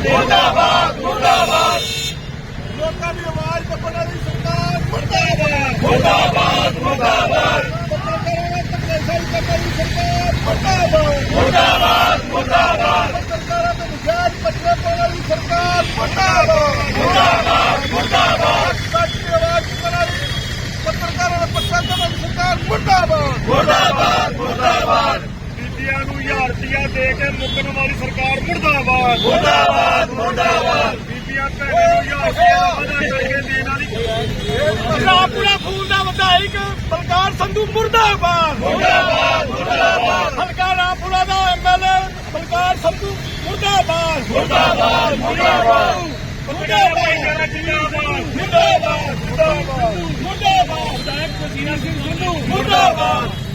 ਮੁਰਦਾਬਾਦ ਮੁਰਦਾਬਾਦ। ਲੋਕਾਂ ਦੀ ਆਵਾਜ਼ ਕੱਪਣ ਵਾਲੀ ਸਰਕਾਰ। ਮੁਰਦਾਬਾਦ ਮੁਰਦਾਬਾਦ ਮੁਰਦਾਬਾਦ। ਮੁਰਦਾਬਾਦ। ਮੁਰਦਾਬਾਦ ਮੁਰਦਾਬਾਦ। ਮੁੱਕਣ ਵਾਲੀ ਸਰਕਾਰ ਮੁਰਦਾਬਾਦ। ਮੁਰਦਾਬਾਦ ਮੁਰਦਾਬਾਦ। ਬੀਬੀਆਂ ਭੈਣਾਂ ਨੂੰ 1000 ਰੁਪਇਆ ਵਾਦਾ ਕਰਕੇ ਦੇਣ ਵਾਲੀ ਰਾਪੁਰਾ ਫੂਲ ਦਾ ਵਿਧਾਇਕ ਬਲਕਾਰ ਸੰਧੂ ਮੁਰਦਾਬਾਦ। ਮੁਰਦਾਬਾਦ ਮੁਰਦਾਬਾਦ। ਹਲਕਾ ਰਾਪੁਰਾ ਦਾ ਐਮਐਲਏ ਬਲਕਾਰ ਸੰਧੂ ਮੁਰਦਾਬਾਦ। ਮੁਰਦਾਬਾਦ ਮੁਰਦਾਬਾਦ। ਮੁਰਦਾਬਾਦ। ਮੁਰਦਾਬਾਦ। ਮੁਰਦਾਬਾਦ। ਸੰਧੂ। ਮੁਰਦਾਬਾਦ।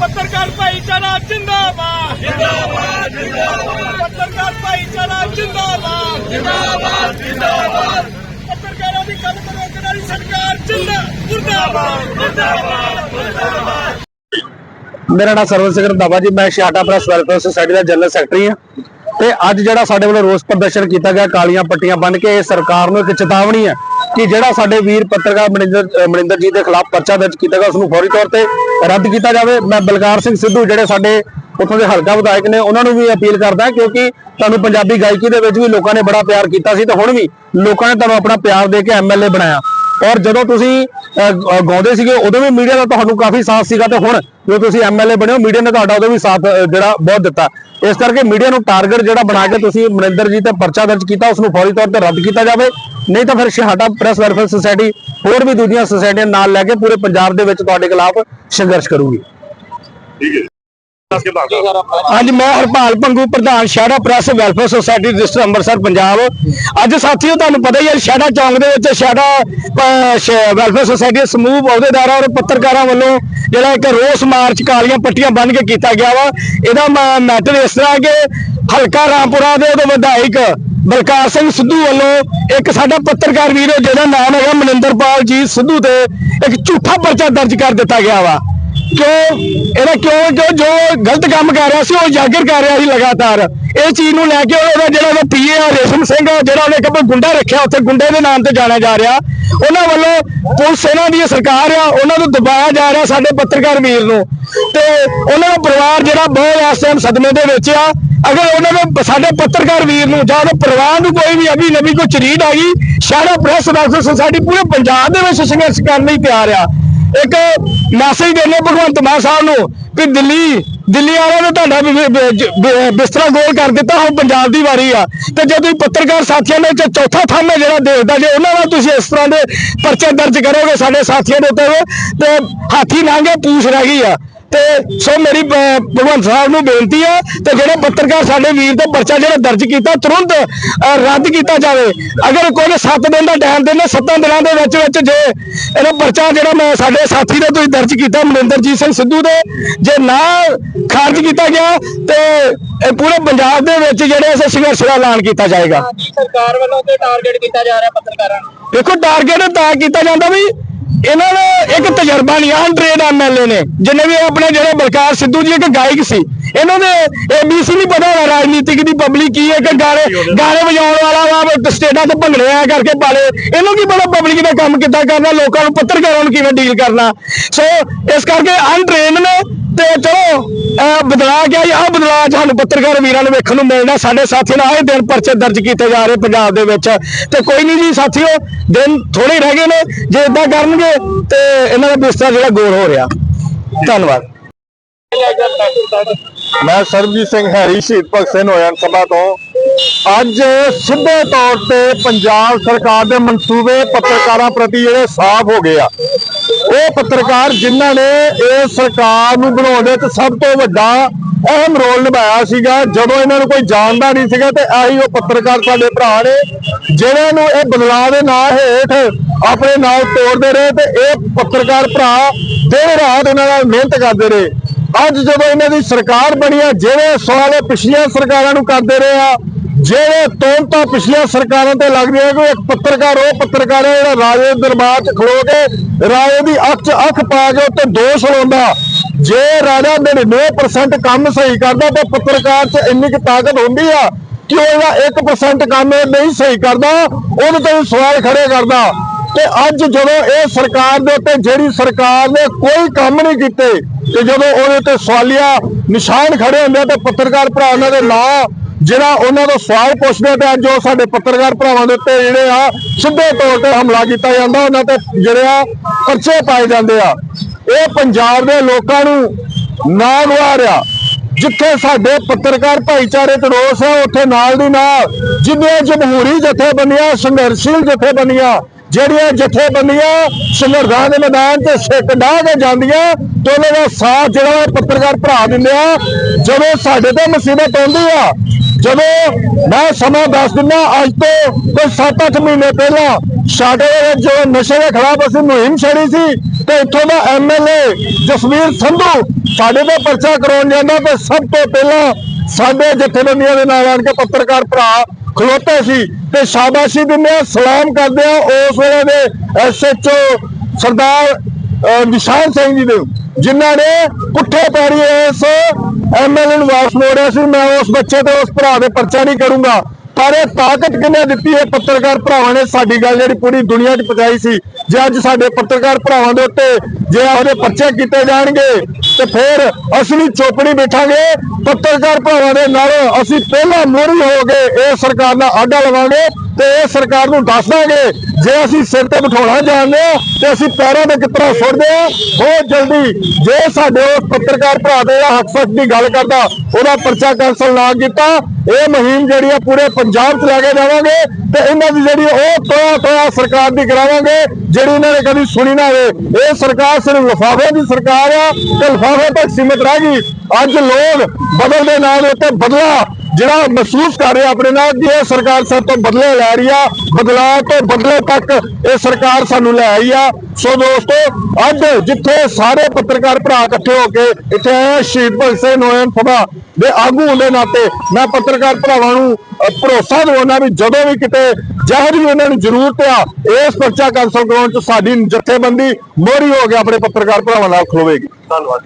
ਪੱਤਰਕਾਰ ਭਾਈਚਾਰਾ ਜਿੰਦਾਬਾਦ। ਜਿੰਦਾਬਾਦ ਜਿੰਦਾਬਾਦ ਪੱਤਰਕਾਰ ਭਾਈਚਾਰਾ ਜਿੰਦਾਬਾਦ। ਜਿੰਦਾਬਾਦ ਜਿੰਦਾਬਾਦ ਪੱਤਰਕਾਰਾਂ ਦੀ ਗੱਲ ਕਰੋ ਕਿਹੜੀ ਸਰਕਾਰ ਜਿੰਦਾ ਮੁਰਦਾਬਾਦ ਮੁਰਦਾਬਾਦ ਮੁਰਦਾਬਾਦ ਮੇਰਾ ਨਾਮ ਸਰਵਨ ਸਿੰਘ ਰੰਧਾਵਾ ਜੀ, ਮੈਂ ਸ਼ਾਟਾ ਪ੍ਰੈਸ ਵੈਲਫੇਅਰ ਸੁਸਾਇਟੀ ਦਾ ਜਨਰਲ ਸੈਕਟਰੀ ਹਾਂ। ਤੇ ਅੱਜ ਜਿਹੜਾ ਸਾਡੇ ਵੱਲੋਂ ਰੋਸ ਪ੍ਰਦਰਸ਼ਨ ਕੀਤਾ ਗਿਆ, ਕਾਲੀਆਂ ਪੱਟੀਆਂ ਬੰਨ ਕੇ, ਇਹ ਸਰਕਾਰ ਨੂੰ ਇੱਕ ਚੇਤਾਵਨੀ ਹੈ ਕਿ ਜਿਹੜਾ ਸਾਡੇ ਵੀਰ ਪੱਤਰਕਾਰ ਮਨਿੰਦਰ ਮਨਿੰਦਰ ਜੀ ਦੇ ਖਿਲਾਫ ਪਰਚਾ ਦਰਜ ਕੀਤਾ ਗਿਆ ਉਸ ਨੂੰ ਫੌਰੀ ਤੌਰ ਤੇ ਰੱਦ ਕੀਤਾ ਜਾਵੇ। ਮੈਂ ਬਲਕਾਰ ਸਿੰਘ ਸਿੱਧੂ, ਜਿਹੜੇ ਸਾਡੇ ਉੱਥੋਂ ਦੇ ਹਲਕਾ ਵਿਧਾਇਕ ਨੇ, ਉਹਨਾਂ ਨੂੰ ਵੀ ਅਪੀਲ ਕਰਦਾ ਕਿਉਂਕਿ ਤੁਹਾਨੂੰ ਪੰਜਾਬੀ ਗਾਇਕੀ ਦੇ ਵਿੱਚ ਵੀ ਲੋਕਾਂ ਨੇ ਬੜਾ ਪਿਆਰ ਕੀਤਾ ਸੀ ਤੇ ਹੁਣ ਵੀ ਲੋਕਾਂ ਨੇ ਤੁਹਾਨੂੰ ਆਪਣਾ ਪਿਆਰ ਦੇ ਕੇ ਐਮਐਲਏ ਬਣਾਇਆ। ਔਰ ਜਦੋਂ ਤੁਸੀਂ ਗਾਉਂਦੇ ਸੀਗੇ, ਉਦੋਂ ਵੀ ਮੀਡੀਆ ਦਾ ਤੁਹਾਨੂੰ ਕਾਫੀ ਸਾਥ ਸੀਗਾ ਤੇ ਹੁਣ ਜਦੋਂ ਤੁਸੀਂ ਐਮਐਲਏ ਬਣੇ ਹੋ ਮੀਡੀਆ ਨੇ ਤੁਹਾਡਾ ਉਦੋਂ ਵੀ ਸਾਥ ਜਿਹੜਾ ਬਹੁਤ ਦਿੱਤਾ। ਇਸ ਕਰਕੇ ਮੀਡੀਆ ਨੂੰ ਟਾਰਗੇਟ ਜਿਹੜਾ ਬਣਾ ਕੇ ਤੁਸੀਂ ਮਨਿੰਦਰ ਜੀ ਤੇ ਪਰਚਾ ਦਰਜ ਕੀਤਾ ਉਸ ਨੂੰ ਫੌਰੀ ਤੌਰ ਤੇ ਰੱਦ ਕੀਤਾ ਜਾਵੇ। ਨਹੀਂ ਤਾਂ ਫਿਰ ਸ਼ਹਾਟਾ ਪ੍ਰੈਸ ਵੈਲਫੇਅਰ ਸੁਸਾਇਟੀ ਹੋਰ ਵੀ ਦੂਜੀਆਂ ਸੁਸਾਇਟੀਆਂ ਨਾਲ ਲੈ ਕੇ ਪੂਰੇ ਪੰਜਾਬ ਦੇ ਵਿੱਚ ਤੁਹਾਡੇ ਖਿਲਾਫ ਸੰਘਰਸ਼ ਕਰੂਗੀ। ਅੱਜ ਮੈਂ ਹਰਪਾਲ ਪੰਗੂ, ਪ੍ਰਧਾਨ ਸ਼ਹਿਰਾ press welfare society district Amritsar, Punjab. ਅੱਜ ਸਾਥੀਓ, ਤੁਹਾਨੂੰ ਪਤਾ ਹੀ ਹੈ, ਸ਼ਹਿਰਾ ਚੌਂਕ ਦੇ ਵਿੱਚ ਸ਼ਹਿਰਾ ਵੈਲਫੇਅਰ ਸੁਸਾਇਟੀ ਦੇ ਸਮੂਹ ਅਹੁਦੇਦਾਰਾਂ ਔਰ ਪੱਤਰਕਾਰਾਂ ਵੱਲੋਂ ਜਿਹੜਾ ਇੱਕ ਰੋਸ ਮਾਰਚ ਕਾਲੀਆਂ ਪੱਟੀਆਂ ਬੰਨ ਕੇ ਕੀਤਾ ਗਿਆ ਵਾ। ਇਹਦਾ ਮੈਟਰ ਇਸ ਤਰ੍ਹਾਂ ਕਿ ਹਲਕਾ ਰਾਮਪੁਰਾ ਦੇ ਉਹਦੇ ਵਿਧਾਇਕ ਬਲਕਾਰ ਸਿੰਘ ਸਿੱਧੂ ਵੱਲੋਂ ਇੱਕ ਸਾਡਾ ਪੱਤਰਕਾਰ ਵੀਰ, ਜਿਹਦਾ ਨਾਮ ਹੈਗਾ ਮਨਿੰਦਰਪਾਲ ਜੀ ਸਿੱਧੂ ਤੇ ਇੱਕ ਝੂਠਾ ਪਰਚਾ ਦਰਜ ਕਰ ਦਿੱਤਾ ਗਿਆ ਵਾ। ਕਿਉਂ? ਇਹਦਾ ਕਿਉਂ ਜੋ ਜੋ ਗਲਤ ਕੰਮ ਕਰ ਰਿਹਾ ਸੀ ਉਹ ਉਜਾਗਰ ਕਰ ਰਿਹਾ ਸੀ ਲਗਾਤਾਰ। ਇਹ ਚੀਜ਼ ਨੂੰ ਲੈ ਕੇ ਉਹਦਾ ਜਿਹੜਾ ਉਹਦਾ ਪੀਏ ਆ ਰੇਸ਼ਮ ਸਿੰਘ ਆ, ਜਿਹੜਾ ਉਹਨੇ ਇੱਕ ਗੁੰਡਾ ਰੱਖਿਆ ਉੱਥੇ ਗੁੰਡੇ ਦੇ ਨਾਮ ਤੇ ਜਾਣਿਆ ਜਾ ਰਿਹਾ। ਉਹਨਾਂ ਵੱਲੋਂ ਪੁਲਿਸ ਇਹਨਾਂ ਦੀ ਸਰਕਾਰ ਆ ਉਹਨਾਂ ਨੂੰ ਦਬਾਇਆ ਜਾ ਰਿਹਾ ਸਾਡੇ ਪੱਤਰਕਾਰ ਵੀਰ ਨੂੰ। ਤੇ ਉਹਨਾਂ ਦਾ ਪਰਿਵਾਰ ਜਿਹੜਾ ਬਹੁਤ ਇਸ ਟਾਈਮ ਸਦਮੇ ਦੇ ਵਿੱਚ ਆ। ਅਗਰ ਉਹਨਾਂ ਦੇ ਸਾਡੇ ਪੱਤਰਕਾਰ ਵੀਰ ਨੂੰ ਜਾਂ ਉਹਦੇ ਪਰਿਵਾਰ ਨੂੰ ਕੋਈ ਵੀ ਅਭੀ ਨਵੀਂ ਕੋਈ ਚਰੀਟ ਆ ਗਈ ਸਾਰਾ ਪ੍ਰੈਸ ਵੈਲਫੇਅਰ ਸੁਸਾਇਟੀ ਪੂਰੇ ਪੰਜਾਬ ਦੇ ਵਿੱਚ ਸੰਘਰਸ਼ ਕਰਨ ਲਈ ਤਿਆਰ ਆ। ਇੱਕ ਮੈਸੇਜ ਦੇਣੇ ਭਗਵੰਤ ਮਾਨ ਸਾਹਿਬ ਨੂੰ ਕਿ ਦਿੱਲੀ ਦਿੱਲੀ ਵਾਲਿਆਂ ਨੇ ਤੁਹਾਡਾ ਬਿਸਤਰਾ ਗੋਲ ਕਰ ਦਿੱਤਾ ਹੁਣ ਪੰਜਾਬ ਦੀ ਵਾਰੀ ਆ। ਤੇ ਜੇ ਤੁਸੀਂ ਪੱਤਰਕਾਰ ਸਾਥੀਆਂ ਦੇ ਵਿੱਚ ਚੌਥਾ ਥੰਮ ਹੈ ਜਿਹੜਾ ਦੇਸ਼ ਦਾ, ਜੇ ਉਹਨਾਂ ਨਾਲ ਤੁਸੀਂ ਇਸ ਤਰ੍ਹਾਂ ਦੇ ਪਰਚੇ ਦਰਜ ਕਰੋਗੇ, ਸਾਡੇ ਸਾਥੀਆਂ ਦੇ ਉੱਤੇ ਤੇ ਹਾਥੀ ਨਾਂਗੇ ਪੂਛ ਰਹਿ ਗਈ ਆ। ਤੇ ਸੋ ਮੇਰੀ ਭਗਵੰਤ ਸਾਹਿਬ ਨੂੰ ਬੇਨਤੀ ਹੈ ਤੇ ਜਿਹੜੇ ਪੱਤਰਕਾਰ ਸਾਡੇ ਵੀਰ ਦਾ ਪਰਚਾ ਜਿਹੜਾ ਦਰਜ ਕੀਤਾ ਤੁਰੰਤ ਰੱਦ ਕੀਤਾ ਜਾਵੇ। ਅਗਰ ਕੋਈ 7 ਦਿਨ ਦਾ ਟਾਈਮ ਦਿੰਦੇ 7 ਦਿਨਾਂ ਦੇ ਵਿੱਚ ਵਿੱਚ ਜੇ ਇਹਦਾ ਪਰਚਾ ਜਿਹੜਾ ਮੈਂ ਸਾਡੇ ਸਾਥੀ ਦਾ ਤੁਸੀਂ ਦਰਜ ਕੀਤਾ ਮਨਿੰਦਰਜੀਤ ਸਿੰਘ ਸਿੱਧੂ ਦੇ ਜੇ ਨਾ ਖਾਰਜ ਕੀਤਾ ਗਿਆ ਤੇ ਇਹ ਪੂਰੇ ਪੰਜਾਬ ਦੇ ਵਿੱਚ ਜਿਹੜੇ ਇਸ ਸੰਘਰਸ਼ ਦਾ ਐਲਾਨ ਕੀਤਾ ਜਾਏਗਾ। ਸਰਕਾਰ ਵੱਲੋਂ ਤੇ ਟਾਰਗੇਟ ਕੀਤਾ ਜਾ ਰਿਹਾ ਪੱਤਰਕਾਰਾਂ ਨੂੰ। ਦੇਖੋ ਟਾਰਗੇਟ ਤਾਂ ਕੀਤਾ ਜਾਂਦਾ ਵੀ ਇਹਨਾਂ ਨੇ ਇੱਕ ਤਜਰਬਾ ਨਹੀਂ ਅਨਟ੍ਰੇਡ ਐਮਐਲਏ ਨੇ, ਜਿੰਨੇ ਵੀ ਆਪਣੇ ਜਿਹੜੇ ਬਲਕਾਰ ਸਿੱਧੂ ਜੀ ਇੱਕ ਗਾਇਕ ਸੀ, ਇਹਨਾਂ ਦੇ ਏਬੀਸੀ ਨਹੀਂ ਪਤਾ ਹੋਣਾ ਰਾਜਨੀਤਿਕ ਦੀ ਪਬਲਿਕ ਕੀ ਹੈ ਕਿ ਗਾਣੇ ਗਾਣੇ ਵਜਾਉਣ ਵਾਲਾ ਵਾ ਸਟੇਟਾਂ ਤੇ ਭੰਗੜੇ ਆ ਕਰਕੇ ਪਾਲੇ। ਇਹਨੂੰ ਕੀ ਪਤਾ ਪਬਲਿਕ ਦਾ ਕੰਮ ਕਿੱਦਾਂ ਕਰਨਾ, ਲੋਕਾਂ ਨੂੰ ਪੱਤਰਕਾਰਾਂ ਨੂੰ ਕਿਵੇਂ ਡੀਲ ਕਰਨਾ। ਸੋ ਇਸ ਕਰਕੇ ਅਨਟ੍ਰੇਨਡ ਨੇ ਤੇ ਚਲੋ ਬਦਲਾ ਗਿਆ ਆਹ ਬਦਲਾ ਸਾਨੂੰ ਪੱਤਰਕਾਰ ਵੀਰਾਂ ਨੂੰ ਵੇਖਣ ਨੂੰ ਮਿਲਣਾ। ਸਾਡੇ ਸਾਥੀ ਨਾਲ ਆਏ ਦਿਨ ਪਰਚੇ ਦਰਜ ਕੀਤੇ ਜਾ ਰਹੇ ਪੰਜਾਬ ਦੇ ਵਿੱਚ। ਤੇ ਕੋਈ ਨਹੀਂ ਜੀ ਸਾਥੀਓ, ਦਿਨ ਥੋੜੇ ਰਹਿ ਗਏ ਨੇ। ਜੇ ਇਦਾਂ ਕਰਨਗੇ ਤੇ ਇਹਨਾਂ ਦਾ ਬਿਸਤਰਾ ਜਿਹੜਾ ਗੋਲ ਹੋ ਰਿਹਾ। ਧੰਨਵਾਦ। ਮੈਂ ਸਰਬਜੀਤ ਸਿੰਘ ਹੈਰੀ, ਸ਼ਹੀਦ ਭਗਤ ਸਿੰਘ ਹੋਇਆਂ ਸਭਾ ਤੋਂ। ਅੱਜ ਸਿੱਧੇ ਤੌਰ ਤੇ ਪੰਜਾਬ ਸਰਕਾਰ ਦੇ ਮਨਸੂਬੇ ਪੱਤਰਕਾਰਾਂ ਪ੍ਰਤੀ ਜਿਹੜੇ ਸਾਫ਼ ਹੋ ਗਏ ਆ। ਉਹ ਪੱਤਰਕਾਰ ਜਿਨ੍ਹਾਂ ਨੇ ਇਸ ਸਰਕਾਰ ਨੂੰ ਬਣਾਉਣ ਦੇ ਵਿੱਚ ਸਭ ਤੋਂ ਵੱਡਾ ਅਹਿਮ ਰੋਲ ਨਿਭਾਇਆ ਸੀਗਾ, ਜਦੋਂ ਇਹਨਾਂ ਨੂੰ ਕੋਈ ਜਾਣਦਾ ਨਹੀਂ ਸੀਗਾ ਤੇ ਆਹੀ ਉਹ ਪੱਤਰਕਾਰ ਸਾਡੇ ਭਰਾ ਨੇ ਜਿਨ੍ਹਾਂ ਨੂੰ ਇਹ ਬਦਲਾਅ ਦੇ ਨਾਂ ਹੇਠ ਆਪਣੇ ਨਾਲ ਤੋੜਦੇ ਰਹੇ ਤੇ ਇਹ ਪੱਤਰਕਾਰ ਭਰਾ ਦਿਨ ਰਾਤ ਇਹਨਾਂ ਨਾਲ ਮਿਹਨਤ ਕਰਦੇ ਰਹੇ। ਅੱਜ ਜਦੋਂ ਇਹਨਾਂ ਦੀ ਸਰਕਾਰ ਬਣੀ ਆ ਜਿਹੜੇ ਸਵਾਲ ਇਹ ਪਿਛਲੀਆਂ ਸਰਕਾਰਾਂ ਨੂੰ ਕਰਦੇ ਰਹੇ ਆ ਜਿਹੜੇ ਤੋਮਤਾਂ ਪਿਛਲੀਆਂ ਸਰਕਾਰਾਂ ਤੇ ਲੱਗਦੀਆਂ ਕਿ ਇੱਕ ਪੱਤਰਕਾਰ, ਉਹ ਪੱਤਰਕਾਰ ਹੈ ਜਿਹੜਾ ਰਾਜੇ ਦਰਬਾਰ 'ਚ ਖਲੋ ਕੇ ਰਾਜੇ ਦੀ ਅੱਖ 'ਚ ਅੱਖ ਪਾ ਕੇ ਉੱਤੇ ਦੋਸ਼ ਲਾਉਂਦਾ। ਜੇ ਰਾਜਾ 99% ਕੰਮ ਸਹੀ ਕਰਦਾ ਤਾਂ ਪੱਤਰਕਾਰ 'ਚ ਇੰਨੀ ਕੁ ਤਾਕਤ ਹੁੰਦੀ ਆ ਕਿ ਉਹਦਾ ਇਹਦਾ 1% ਕੰਮ ਇਹ ਨਹੀਂ ਸਹੀ ਕਰਦਾ? ਉਹਨੂੰ ਤੇ ਵੀ ਸਵਾਲ ਖੜੇ ਕਰਦਾ। ਤੇ ਅੱਜ ਜਦੋਂ ਇਹ ਸਰਕਾਰ ਦੇ ਉੱਤੇ, ਜਿਹੜੀ ਸਰਕਾਰ ਨੇ ਕੋਈ ਕੰਮ ਨਹੀਂ ਕੀਤੇ ਤੇ ਜਦੋਂ ਉਹਦੇ ਤੇ ਸਵਾਲੀਆ ਨਿਸ਼ਾਨ ਖੜੇ ਹੁੰਦੇ ਆ ਤੇ ਪੱਤਰਕਾਰ ਭਰਾ ਉਹਨਾਂ ਦੇ ਨਾਂ, ਜਿਹੜਾ ਉਹਨਾਂ ਤੋਂ ਸਵਾਲ ਪੁੱਛਦੇ ਤੇ ਅੱਜ ਉਹ ਸਾਡੇ ਪੱਤਰਕਾਰ ਭਰਾਵਾਂ ਦੇ ਉੱਤੇ ਜਿਹੜੇ ਆ, ਸਿੱਧੇ ਤੌਰ ਤੇ ਹਮਲਾ ਕੀਤਾ ਜਾਂਦਾ, ਉਹਨਾਂ ਤੇ ਜਿਹੜੇ ਆ ਪਰਚੇ ਪਾਏ ਜਾਂਦੇ ਆ। ਇਹ ਪੰਜਾਬ ਦੇ ਲੋਕਾਂ ਨੂੰ ਨਾ ਗਵਾਰਿਆ ਜਿੱਥੇ ਸਾਡੇ ਪੱਤਰਕਾਰ ਭਾਈਚਾਰੇ ਤੇ ਰੋਸ ਹੈ ਉੱਥੇ ਨਾਲ ਦੀ ਨਾਲ ਜਿੰਨੀਆਂ ਜਮਹੂਰੀ ਜਥੇਬੰਦੀਆਂ, ਸੰਘਰਸ਼ੀਲ ਜਥੇਬੰਦੀਆਂ, ਜਿਹੜੀਆਂ ਜਥੇਬੰਦੀਆਂ ਸੰਵਿਧਾਨ ਦੇ ਮੈਦਾਨ ਤੇ ਸਿੱਕ ਡਾਹ ਕੇ ਜਾਂਦੀਆਂ ਤੇ ਉਹਨਾਂ ਦਾ ਸਾਥ ਜਿਹੜਾ ਉਹ ਪੱਤਰਕਾਰ ਭਰਾ ਦਿੰਦੇ ਆ। ਜਦੋਂ ਸਾਡੇ ਤੇ ਮੁਸੀਬਤ ਆਉਂਦੀ ਆ, ਜਦੋਂ ਮੈਂ ਸਮਾਂ ਦੱਸ ਦਿੰਦਾ, ਅੱਜ ਤੋਂ ਕੋਈ 7-8 ਮਹੀਨੇ ਪਹਿਲਾਂ ਸਾਡੇ ਜੋ ਨਸ਼ੇ ਦੇ ਖਿਲਾਫ ਅਸੀਂ ਮੁਹਿੰਮ ਛੇੜੀ ਸੀ, ਤੇ ਇੱਥੋਂ ਦਾ ਐਮਐਲਏ ਜਸਵੀਰ ਸੰਧੂ ਸਾਡੇ ਤੇ ਪਰਚਾ ਕਰਾਉਣ ਜਾਂਦਾ ਤੇ ਸਭ ਤੋਂ ਪਹਿਲਾਂ ਸਾਡੇ ਜਥੇਬੰਦੀਆਂ ਦੇ ਨਾਲ ਆਣ ਕੇ ਪੱਤਰਕਾਰ ਭਰਾ ਖਲੋਤੇ ਸੀ ਤੇ ਸ਼ਾਬਾਸ਼ੀ ਦਿੰਦੇ ਆ, ਸਲਾਮ ਕਰਦੇ ਆ। ਉਸ ਵੇਲੇ ਦੇ ਐਸਐਚਓ ਸਰਦਾਰ, ਅਹ ਨਿਸ਼ਾਨ ਸਿੰਘ ਜੀ ਦੇ। ਜਿਨ੍ਹਾਂ ਨੇ ਪੁੱਠੇ ਪੈਰੀ ਇਸ ਐਮਐਲਏ ਨੂੰ ਵਾਪਸ ਮੋੜਿਆ ਸੀ। ਮੈਂ ਉਸ ਬੱਚੇ ਤੇ ਉਸ ਭਰਾ ਦੇ ਪਰਚਾ ਨਹੀਂ ਕਰੂੰਗਾ। ਪਰ ਇਹ ਤਾਕਤ ਕਿੰਨੇ ਦਿੱਤੀ ਹੈ? ਪੱਤਰਕਾਰ ਭਰਾਵਾਂ ਨੇ ਸਾਡੀ ਗੱਲ ਜਿਹੜੀ ਪੂਰੀ ਦੁਨੀਆ 'ਚ ਪਹੁੰਚਾਈ ਸੀ। ਜੇ ਅੱਜ ਸਾਡੇ ਪੱਤਰਕਾਰ ਭਰਾਵਾਂ ਦੇ ਉੱਤੇ ਜੇ ਉਹਦੇ ਪਰਚੇ ਕੀਤੇ ਜਾਣਗੇ, ਤੇ ਫਿਰ ਅਸੀਂ ਚੋਪੜੀ ਬੈਠਾਂਗੇ। ਪੱਤਰਕਾਰ ਭਰਾਵਾਂ ਦੇ ਨਾਲ ਅਸੀਂ ਪਹਿਲਾਂ ਮੋਰੀ ਹੋ ਕੇ ਇਹ ਸਰਕਾਰ ਨਾਲ ਆਡਾ ਲਵਾਂਗੇ। ਤੇ ਇਹ ਸਰਕਾਰ ਨੂੰ ਦੱਸ ਦਾਂਗੇ, ਜੇ ਅਸੀਂ ਸਿਰ ਤੇ ਬਿਠਾਉਣਾ ਜਾਣਦੇ ਆ ਤੇ ਅਸੀਂ ਪੈਰਾਂ ਤੇ ਕਿਤਰਾ ਸੁੱਟਦੇ ਆ ਬਹੁਤ ਜਲਦੀ ਜੇ ਸਾਡੇ ਉਸ ਪੱਤਰਕਾਰ ਭਰਾ ਦੇ ਹੱਕ ਸੱਚ ਦੀ ਗੱਲ ਕਰਦਾ, ਉਹਦਾ ਪਰਚਾ ਕੈਂਸਲ ਨਾ ਕੀਤਾ, ਇਹ ਮੁਹਿੰਮ ਜਿਹੜੀ ਆ ਪੂਰੇ ਪੰਜਾਬ 'ਚ ਲੈ ਕੇ ਜਾਵਾਂਗੇ ਤੇ ਇਹਨਾਂ ਦੀ ਜਿਹੜੀ ਉਹ ਤੋਆ ਤੋਆ ਸਰਕਾਰ ਦੀ ਕਰਾਵਾਂਗੇ, ਜਿਹੜੀ ਇਹਨਾਂ ਨੇ ਕਦੀ ਸੁਣੀ ਨਾ ਹੋਵੇ ਇਹ ਸਰਕਾਰ ਸਿਰਫ ਲਿਫਾਫੇ ਦੀ ਸਰਕਾਰ ਆ, ਤੇ ਲਿਫਾਫੇ ਤੱਕ ਸੀਮਿਤ ਰਹਿ ਗਈ। ਅੱਜ ਲੋਕ ਬਦਲ ਦੇ ਨਾਂ ਦੇ ਉੱਤੇ ਬਦਲਾ ਜਿਹੜਾ ਮਹਿਸੂਸ ਕਰ ਰਿਹਾ ਆਪਣੇ ਨਾਲ ਕਿ ਇਹ ਸਰਕਾਰ ਸਭ ਤੋਂ ਬਦਲੇ ਲੈ ਰਹੀ ਆ, ਬਦਲਾਅ ਤੋਂ ਬਦਲੇ ਤੱਕ ਇਹ ਸਰਕਾਰ ਸਾਨੂੰ ਲੈ ਆਈ ਆ। ਸੋ ਦੋਸਤੋ, ਅੱਜ ਜਿੱਥੇ ਸਾਰੇ ਪੱਤਰਕਾਰ ਭਰਾ ਇਕੱਠੇ ਹੋ ਕੇ ਇੱਥੇ ਆਏ ਸ਼ਹੀਦ ਭਗਤ ਸਿੰਘ ਨੋਇਨ ਸਭਾ ਦੇ ਆਗੂ ਹੋਣ ਦੇ ਨਾਤੇ, ਮੈਂ ਪੱਤਰਕਾਰ ਭਰਾਵਾਂ ਨੂੰ ਭਰੋਸਾ ਦਿਵਾਉਣਾ ਵੀ ਜਦੋਂ ਵੀ ਕਿਤੇ ਜਿਹੋ ਵੀ ਉਹਨਾਂ ਨੂੰ ਜ਼ਰੂਰਤ ਆ, ਇਸ ਪਰਚਾ ਕੈਂਸਲ ਕਰਾਉਣ ਚ ਸਾਡੀ ਜਥੇਬੰਦੀ ਮੋਹਰੀ ਹੋ ਕੇ ਆਪਣੇ ਪੱਤਰਕਾਰ ਭਰਾਵਾਂ ਨਾਲ ਖਲੋਵੇਗੀ। ਧੰਨਵਾਦ।